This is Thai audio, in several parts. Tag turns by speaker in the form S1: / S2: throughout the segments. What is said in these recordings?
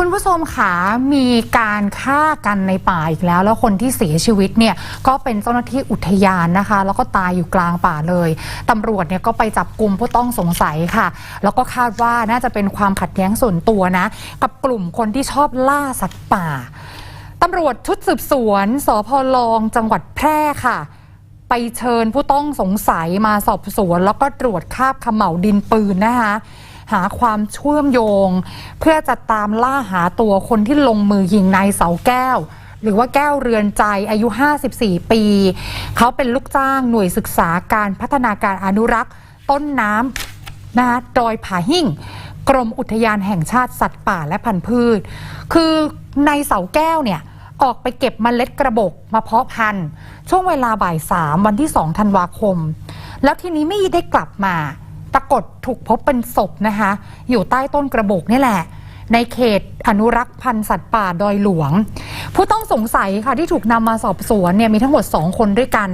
S1: คุณผู้ชมขามีการฆ่ากันในป่าอีกแล้ว แล้วคนที่เสียชีวิตเนี่ยก็เป็นเจ้าหน้าที่อุทยานนะคะ แล้วก็ตายอยู่กลางป่าเลยตำรวจเนี่ยก็ไปจับกลุ่มผู้ต้องสงสัยค่ะ แล้วก็คาดว่าน่าจะเป็นความขัดแย้งส่วนตัวนะ กับกลุ่มคนที่ชอบล่าสัตว์ป่าตำรวจชุดสืบสวนสพลองจังหวัดแพร่ค่ะ ไปเชิญผู้ต้องสงสัยมาสอบสวน แล้วก็ตรวจคาบขม่าวดินปืนนะคะ หาความเชื่อมโยง เพื่อจะตามล่าหาตัวคนที่ลงมือยิงนายเสาแก้ว หรือว่าแก้วเรือนใจอายุ 54 ปี เขาเป็นลูกจ้างหน่วยศึกษาการพัฒนาการอนุรักษ์ ต้นน้ำนะคะดอยผาหิ่งกรมอุทยานแห่งชาติสัตว์ป่าและพันธุ์พืช คือในเสาแก้วเนี่ยออกไปเก็บมเมล็ดกระบอกมาเพาะพันธุ์ ช่วงเวลาบ่ายสามวันที่2ธันวาคม แล้วทีนี้ไม่ได้กลับมา ปรากฏถูกพบเป็นศพนะคะ อยู่ใต้ต้นกระบอกนี่แหละ ในเขตอนุรักษ์พันธุ์สัตว์ป่าดอยหลวง ผู้ต้องสงสัยค่ะที่ถูกนำมาสอบสวนเนี่ยมีทั้งหมด 2 คนด้วยกัน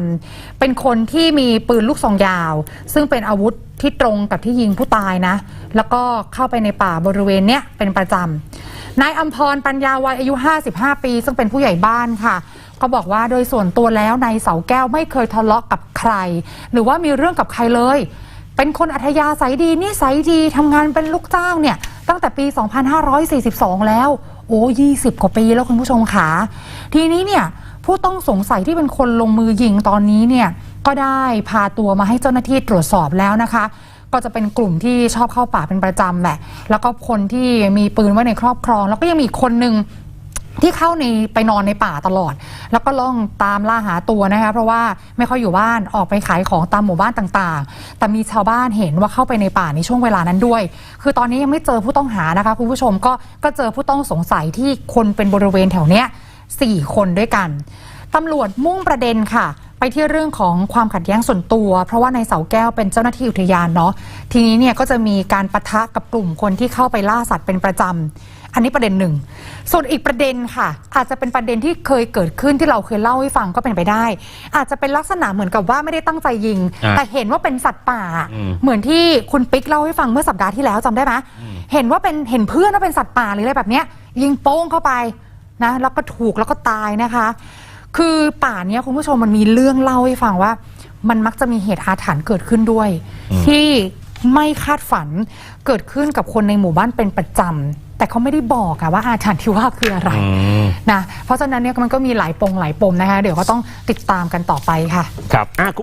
S1: เป็นคนที่มีปืนลูกซองยาว ซึ่งเป็นอาวุธที่ตรงกับที่ยิงผู้ตายนะ แล้วก็เข้าไปในป่าบริเวณเนี้ยเป็นประจำนายอัมพรปัญญาวัยอายุ 55 ปี ซึ่งเป็นผู้ใหญ่บ้านค่ะก็บอกว่าโดยส่วนตัวแล้วนายเสาแก้วไม่เคยทะเลาะกับใคร หรือว่ามีเรื่องกับใครเลย เป็นคนอัธยาศัยดีนิสัยดีทำงานเป็นลูกจ้างเนี่ย ตั้งแต่ปี 2542 แล้ว โอ้20 กว่าปีแล้วคุณผู้ชมค่ะทีนี้เนี่ยผู้ต้องสงสัยที่เป็นคนลงมือยิงตอนนี้เนี่ยก็ได้พาตัวมาให้เจ้าหน้าที่ตรวจสอบแล้วนะคะ ก็จะเป็นกลุ่มที่ชอบเข้าป่าเป็นประจำแหละ แล้วก็คนที่มีปืนไว้ในครอบครอง แล้วก็ยังมีคนหนึ่ง ที่เข้าในไปนอนในป่าตลอด แล้วก็ล่องตามล่าหาตัวนะคะเพราะว่าไม่ค่อยอยู่บ้านออกไปขายของตามหมู่บ้านต่างๆ แต่มีชาวบ้านเห็นว่าเข้าไปในป่าในช่วงเวลานั้นด้วย คือตอนนี้ยังไม่เจอผู้ต้องหานะคะคุณผู้ชมก็ก็เจอผู้ต้องสงสัยที่คนเป็นบริเวณแถวเนี้ยสี่คนด้วยกันตำรวจมุ่งประเด็นค่ะ ไปที่เรื่องของความขัดแย้งส่วนตัว เพราะว่าในายเสาแก้วเป็นเจ้าหน้าที่อุทยานเนาะทีนี้เนี่ยก็จะมีการปะทะกับกลุ่มคนที่เข้าไปล่าสัตว์เป็นประจำอันนี้ประเด็นหนึ่ง ส่วนอีกประเด็นค่ะ อาจจะเป็นประเด็นที่เคยเกิดขึ้นที่เราเคยเล่าให้ฟังก็เป็นไปได้ อาจจะเป็นลักษณะเหมือนกับว่าไม่ได้ตั้งใจยิง
S2: อะ
S1: แต่เห็นว่าเป็นสัตว์ป่า
S2: อืม
S1: เหมือนที่คุณปิ๊กเล่าให้ฟังเมื่อสัปดาห์ที่แล้วจำได้ไหมเห็นว่าเป็นเห็นเพื่อนว่าเป็นสัตว์ป่าหรืออะไรแบบเนี้ยยิงโป้งเข้าไปนะแล้วก็ถูกแล้วก็ตายนะคะ คือป่าเนี้ยคุณผู้ชมมันมีเรื่องเล่าให้ฟังว่า มันมักจะมีเหตุอาถรรพ์เกิดขึ้นด้วย ที่ไม่คาดฝันเกิดขึ้นกับคนในหมู่บ้านเป็นประจำแต่เขาไม่ได้บอกอะว่าอาถรรพ์ที่ว่าคืออะไร
S2: อืม
S1: นะเพราะฉะนั้นเนี่ยมันก็มีหลายปงหลายปมนะคะเดี๋ยวก็ต้องติดตามกันต่อไปค่ะ
S2: ครับอะ